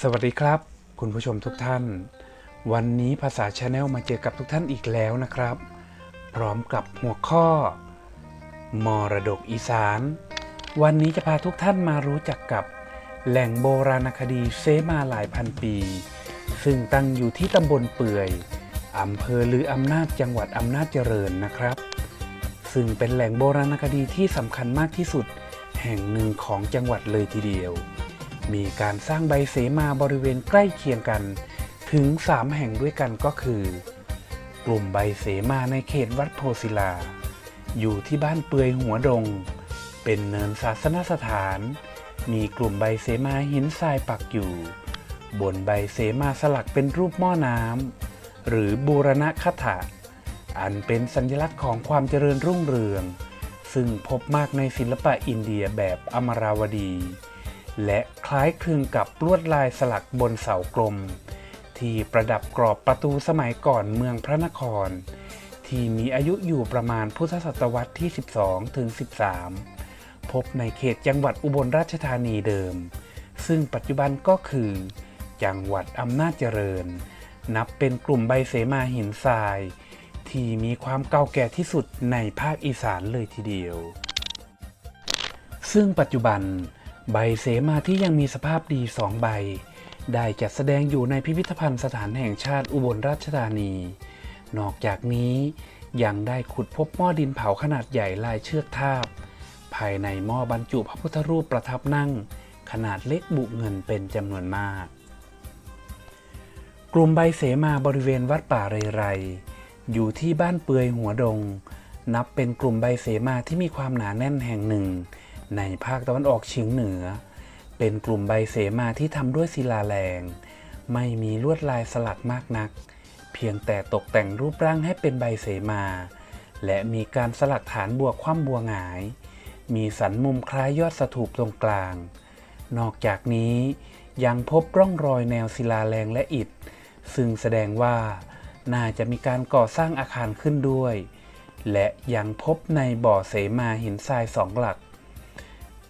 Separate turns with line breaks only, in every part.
สวัสดีครับ คุณผู้ชมทุกท่าน วันนี้ภาษาชาแนลมาเจอกับทุกท่านอีกแล้วนะครับ พร้อมกับหัวข้อ มรดกอีสาน วันนี้จะพาทุกท่านมารู้จักกับแหล่งโบราณคดีเซมาหลายพันปี ซึ่งตั้งอยู่ที่ตำบลเปื่อยอำเภอลืออำนาจจังหวัดอำนาจเจริญนะครับ ซึ่งเป็นแหล่งโบราณคดีที่สำคัญมากที่สุดแห่งหนึ่งของจังหวัดเลยทีเดียว มีการสร้างใบเสมาบริเวณใกล้เคียงกัน ถึง 3 แห่งด้วยกันก็คือ กลุ่มใบเสมาในเขตวัดโพศิลา อยู่ที่บ้านเปือยหัวดง เป็นเนินศาสนสถาน มีกลุ่มใบเสมาหินทรายปักอยู่ บนใบเสมาสลักเป็นรูปหม้อน้ำหรือบูรณคถะอันเป็นสัญลักษณ์ของความเจริญรุ่งเรือง ซึ่งพบมากในศิลปะอินเดียแบบอมราวดี และคล้ายคลึงกับลวดลายสลักบนเสากลม ที่ประดับกรอบประตูสมัยก่อนเมืองพระนคร ที่มีอายุอยู่ประมาณพุทธศตวรรษที่ 12 ถึง 13 พบในเขตจังหวัดอุบลราชธานีเดิม ซึ่งปัจจุบันก็คือ จังหวัดอำนาจเจริญ นับเป็นกลุ่มใบเสมาหินทราย ที่มีความเก่าแก่ที่สุดในภาคอีสานเลยทีเดียว ซึ่งปัจจุบัน ใบเสมาที่ยังมีสภาพดีสองใบ ได้จัดแสดงอยู่ในพิพิธภัณฑ์สถานแห่งชาติอุบลราชธานี นอกจากนี้ยังได้ขุดพบหม้อดินเผาขนาดใหญ่ลายเชือกทาบ ภายในหม้อบรรจุพระพุทธรูปประทับนั่ง ขนาดเล็กบุเงินเป็นจำนวนมาก กลุ่มใบเสมาบริเวณวัดป่าเรไรอยู่ที่บ้านเปือยหัวดง นับเป็นกลุ่มใบเสมาที่มีความหนาแน่นแห่งหนึ่ง ในภาคตะวันออกเฉียงเหนือ เป็นกลุ่มใบเสมาที่ทำด้วยศิลาแรง ไม่มีลวดลายสลักมากนัก เพียงแต่ตกแต่งรูปร่างให้เป็นใบเสมา และมีการสลักฐานบัวคว่ำบัวหงาย มีสันมุมคล้ายยอดสถูปตรงกลาง นอกจากนี้ยังพบร่องรอยแนวศิลาแรงและอิฐ ซึ่งแสดงว่าน่าจะมีการก่อสร้างอาคารขึ้นด้วย และยังพบในบ่อเสมาหินทรายสองหลัก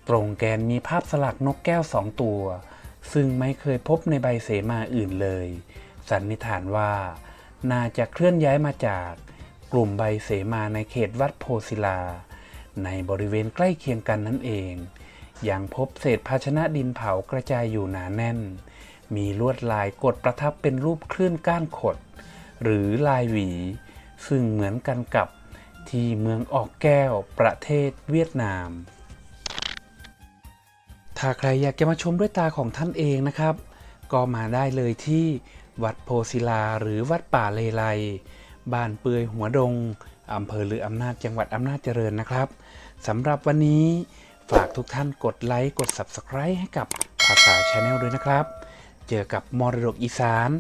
ตรงแกนมีภาพสลักนกแก้วสองตัว ซึ่งไม่เคยพบในใบเสมาอื่นเลย สันนิษฐานว่า น่าจะเคลื่อนย้ายมาจากกลุ่มใบเสมาในเขตวัดโพศิลา ในบริเวณใกล้เคียงกันนั่นเอง ยังพบเศษภาชนะดินเผากระจายอยู่หนาแน่น มีลวดลายกดประทับเป็นรูปคลื่นก้านขด หรือลายหวี ซึ่งเหมือนกันกับที่เมืองออกแก้วประเทศเวียดนาม ถ้าใครอยากจะมาชมด้วยตาของท่านเองนะครับ ก็มาได้เลยที่วัดโพศิลาหรือวัดป่าเลไลบ้านเปือยหัวดงอำเภอหรืออำนาจจังหวัดอำนาจเจริญนะครับสำหรับวันนี้ฝากทุกท่านกดไลค์ กด Subscribe ให้กับภาษาชาแนลด้วยนะครับ เจอกับมรดกอีสาน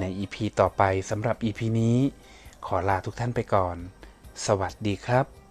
ใน EP ต่อไปสำหรับ EP นี้ ขอลาทุกท่านไปก่อน สวัสดีครับ